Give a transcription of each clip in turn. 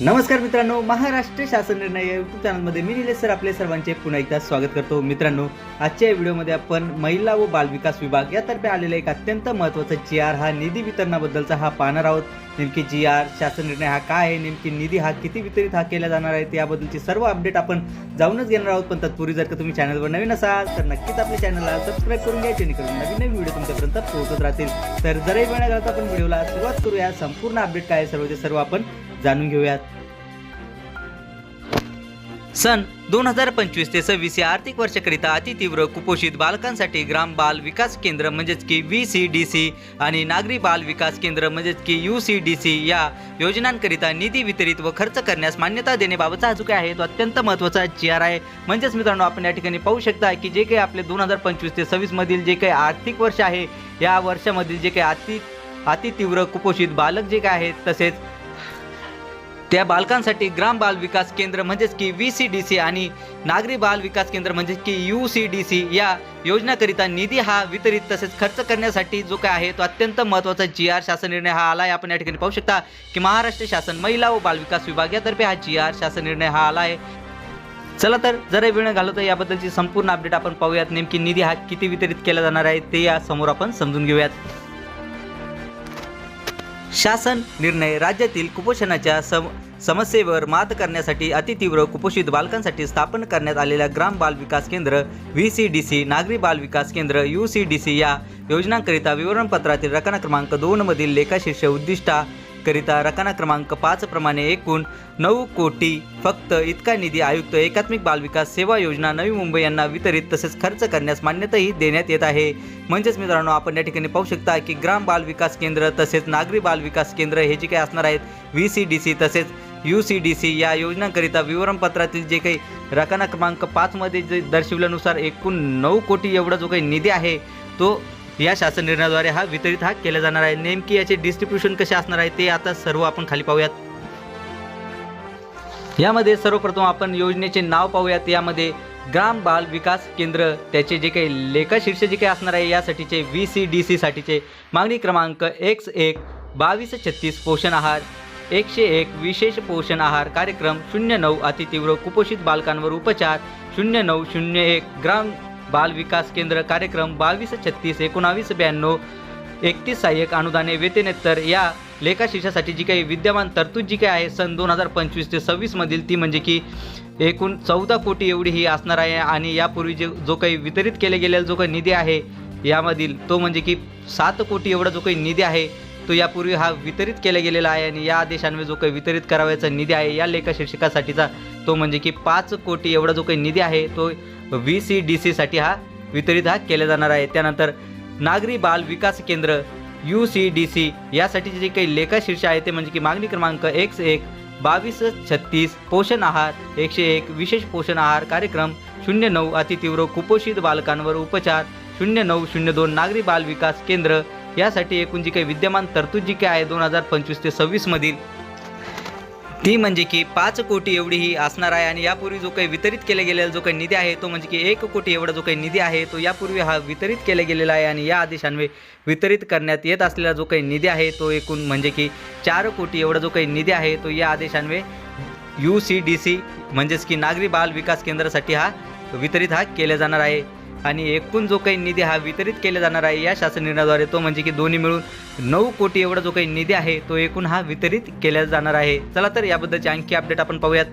नमस्कार मित्रांनो महाराष्ट्र शासन निर्णय यूट्यूब चॅनलमध्ये मी निलेश सर आपले सर्वांचे पुन्हा एकदा स्वागत करतो. मित्रांनो आजच्या व्हिडिओमध्ये आपण महिला व बालविकास विभाग यातर्फे आलेला एक अत्यंत महत्त्वाचा जी आर हा निधी वितरणाबद्दलचा हा पाहणार आहोत. नेमकी जी आर शासन निर्णय हा काय आहे? नेमकी निधी हा किती वितरित हा केला जाणार आहे? याबद्दलची सर्व अपडेट आपण जाऊनच घेणार आहोत. पण तत्पूर्वी जर का तुम्ही चॅनलवर नवीन असाल तर नक्कीच आपल्या चॅनलला सबस्क्राईब करून घ्या जेणेकरून नवीन नवीन व्हिडिओ तुमच्यापर्यंत पोहोचत राहतील. तर जरही वेळ आपण व्हिडिओला सुरुवात करूया. संपूर्ण अपडेट काय आहे? सर्वचे सर्व आपण जाणून घेऊयात. सन दोन हजार पंचवीस ते सव्वीस या आर्थिक वर्षाकरिता अतितीव्र कुपोषित बालकांसाठी ग्राम बाल विकास केंद्र म्हणजेच की व्ही सी डी सी आणि नागरी बाल विकास केंद्र म्हणजेच की यू सी डी सी या योजनांकरिता निधी वितरित व खर्च करण्यास मान्यता देण्याबाबतचा हा जो काय आहे तो अत्यंत महत्त्वाचा जी आर आहे. म्हणजेच मित्रांनो आपण या ठिकाणी पाहू शकता की जे काही आपले दोन हजार पंचवीस ते सव्वीसमधील जे काही आर्थिक वर्ष आहे या वर्षामधील जे काही अति अतितीव्र कुपोषित बालक जे काय आहेत तसेच त्या बालकांसाठी ग्राम बाल विकास केंद्र म्हणजेच की व्ही सी डी सी आणि नागरी बाल विकास केंद्र म्हणजेच की यू सी डी सी या योजनाकरिता निधी हा वितरित तसेच खर्च करण्यासाठी जो काय आहे तो अत्यंत महत्त्वाचा जी आर शासन निर्णय हा आला आहे आपण या ठिकाणी पाहू शकता की महाराष्ट्र शासन महिला व बालविकास विभाग यातर्फे हा जी आर शासन निर्णय हा आला आहे चला तर जरा वेळ घालवतो याबद्दलची संपूर्ण अपडेट आपण पाहूयात. नेमकी निधी हा किती वितरित केला जाणार आहे ते या समोर आपण समजून घेऊयात. शासन निर्णय राज्यातील कुपोषणाच्या सम समस्येवर मात करण्यासाठी अतितीव्र कुपोषित बालकांसाठी स्थापन करण्यात आलेल्या ग्राम बाल विकास केंद्र व्ही सी डी सी नागरी बाल विकास केंद्र यू सी डी सी या योजनांकरिता विवरणपत्रातील रकाना क्रमांक दोनमधील लेखाशीर्ष उद्दिष्टा करिता रकाना क्रमांक पाच प्रमाणे एकूण नऊ कोटी फक्त इतका निधी आयुक्त एकात्मिक बालविकास सेवा योजना नवी मुंबई यांना वितरित तसेच खर्च करण्यास मान्यताही देण्यात येत आहे. म्हणजेच मित्रांनो आपण या ठिकाणी पाहू शकता की ग्राम बाल विकास केंद्र तसेच नागरी बाल विकास केंद्र हे जे काही असणार आहेत व्ही सी डी सी तसेच यू सी डी सी या योजनांकरिता विवरणपत्रातील जे काही रकाना क्रमांक पाचमध्ये जे दर्शविल्यानुसार एकूण नऊ कोटी एवढा जो काही निधी आहे तो या शासन निर्णयाद्वारे हा वितरित हा केला जाणार आहे. नेमकी याचे डिस्ट्रीब्युशन कसे असणार आहे ते आता सर्व आपण खाली पाहूयात. यामध्ये सर्वप्रथम आपण योजनेचे नाव पाहूयात. यामध्ये ग्राम बाल विकास केंद्र त्याचे जे काही लेखाशीर्ष जे काही असणार आहे यासाठीचे व्ही सी डी सीसाठीचे मागणी क्रमांक एक्स एक बावीस छत्तीस पोषण आहार एकशे एक विशेष पोषण आहार कार्यक्रम शून्य नऊ अतितीव्र कुपोषित बालकांवर उपचार शून्य नऊ शून्य एक ग्राम बाल विकास केंद्र कार्यक्रम बावीस छत्तीस एकोणावीस ब्याण्णव एकतीस सहाय्यक अनुदाने वेतनेत्तर या लेखाशीर्षासाठी जी काही विद्यमान तरतूद जी काही आहे सन दोन हजार पंचवीस ते सव्वीसमधील ती म्हणजे की एकूण चौदा कोटी एवढी ही असणार आहे आणि यापूर्वी जे जो काही वितरित केले गेलेला जो काही निधी आहे यामधील तो म्हणजे की सात कोटी एवढा जो काही निधी आहे तो यापूर्वी हा वितरित केला गेलेला आहे आणि या आदेशान्वये जो काही वितरित करावयाचा निधी आहे या लेखा शीर्षकासाठीचा तो म्हणजे की पाच कोटी एवढा जो काही निधी आहे तो व्ही सी डी सीसाठी हा वितरित हा केला जाणार आहे. त्यानंतर नागरी बाल विकास केंद्र यू सी डी सी यासाठीचे जे काही लेखाशीर्ष आहे ते म्हणजे की मागणी क्रमांक एक एक बावीस छत्तीस पोषण आहार एकशे एक विशेष पोषण आहार कार्यक्रम शून्य नऊ अतितीव्र कुपोषित बालकांवर उपचार शून्य नऊ शून्य दोन नागरी बाल विकास केंद्र. यासाठी एकूण जी काही विद्यमान तरतूद जी काही आहे दोन हजार पंचवीस ते सव्वीसमधील ती म्हणजे की पाच कोटी एवढी ही असणार आहे आणि यापूर्वी जो काही वितरित केला गेलेला जो काही निधी आहे तो म्हणजे की एक कोटी एवढा जो काही निधी आहे तो यापूर्वी हा वितरित केला गेलेला आहे आणि या आदेशान्वये वितरित करण्यात येत असलेला जो काही निधी आहे तो एकूण म्हणजे की चार कोटी एवढा जो काही निधी आहे तो या आदेशान्वये यू सी डी सी म्हणजेच की नागरी बाल विकास केंद्रासाठी हा वितरित हा केला जाणार आहे. आणि एकूण जो काही निधी हा वितरित केला जाणार आहे या शासन निर्णयाद्वारे तो म्हणजे की दोन्ही मिळून नऊ कोटी एवढा जो काही निधी आहे तो एकूण हा वितरित केला जाणार आहे. चला तर याबद्दलची आणखी अपडेट आपण पाहूयात.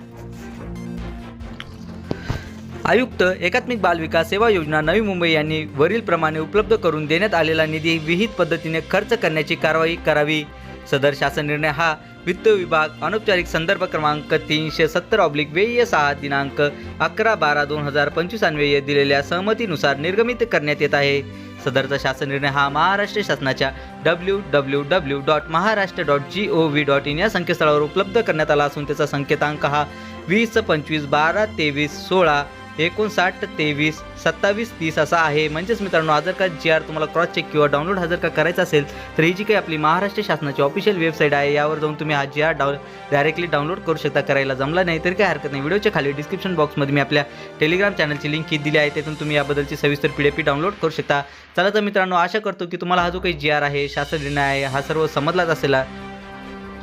आयुक्त एकात्मिक बाल विकास सेवा योजना नवी मुंबई यांनी वरील प्रमाणे उपलब्ध करून देण्यात आलेला निधी विहित पद्धतीने खर्च करण्याची कारवाई करावी. सदर शासन निर्णय हा वित्त विभाग अनौपचारिक संदर्भ क्रमांक तीनशे सत्तर ऑब्लिक वेय सहा दिनांक अकरा बारा दोन हजार पंचवीस दिलेल्या सहमतीनुसार निर्गमित करण्यात येत आहे. सदरचा शासन निर्णय हा महाराष्ट्र शासनाच्या W W W dot Maharashtra dot G O V dot in या संकेतस्थळावर उपलब्ध करण्यात आला असून त्याचा संकेतांक हा वीस पंचवीस बारा तेवीस सोळा एकोणसाठ तेवीस सत्तावीस तीस असा आहे. म्हणजेच मित्रांनो हा जर का जी आर तुम्हाला क्रॉस चेक किंवा डाउनलोड हा जर का करायचा असेल तर ही जी काही आपली महाराष्ट्र शासनाची ऑफिशियल वेबसाईट आहे यावर जाऊन तुम्ही हा जी आर डाउ डायरेक्टली डाउनलोड करू शकता. करायला जमला नाही तर काही हरकत नाही. व्हिडिओच्या खाली डिस्क्रिप्शन बॉक्समध्ये मी आपल्या टेलिग्राम चॅनलची लिंक दिली आहे. तिथून तुम्ही याबद्दलची सविस्तर पी डी पी डाउनलोड करू शकता. चला तर मित्रांनो आशा करतो की तुम्हाला हा जो काही जी आर आहे शासन निर्णय आहे हा सर्व समजलाच असेल.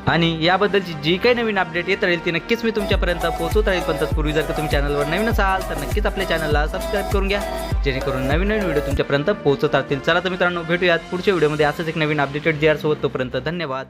आणि याबद्दलची जी काही नवीन अपडेट येत राहील ती नक्कीच मी तुमच्यापर्यंत पोहोचवत राहील. पण तत्पूर्वी जर का तुम्ही चॅनलवर नवीन असाल तर नक्कीच आपल्या चॅनलला सबस्क्राईब करून घ्या. जेणेकरून नवीन नवीन व्हिडिओ तुमच्यापर्यंत पोहोचत राहतील. चला तर मित्रांनो भेटूयात पुढच्या व्हिडिओमध्ये असंच एक नवीन अपडेटेड जी आर सोबत तोपर्यंत धन्यवाद.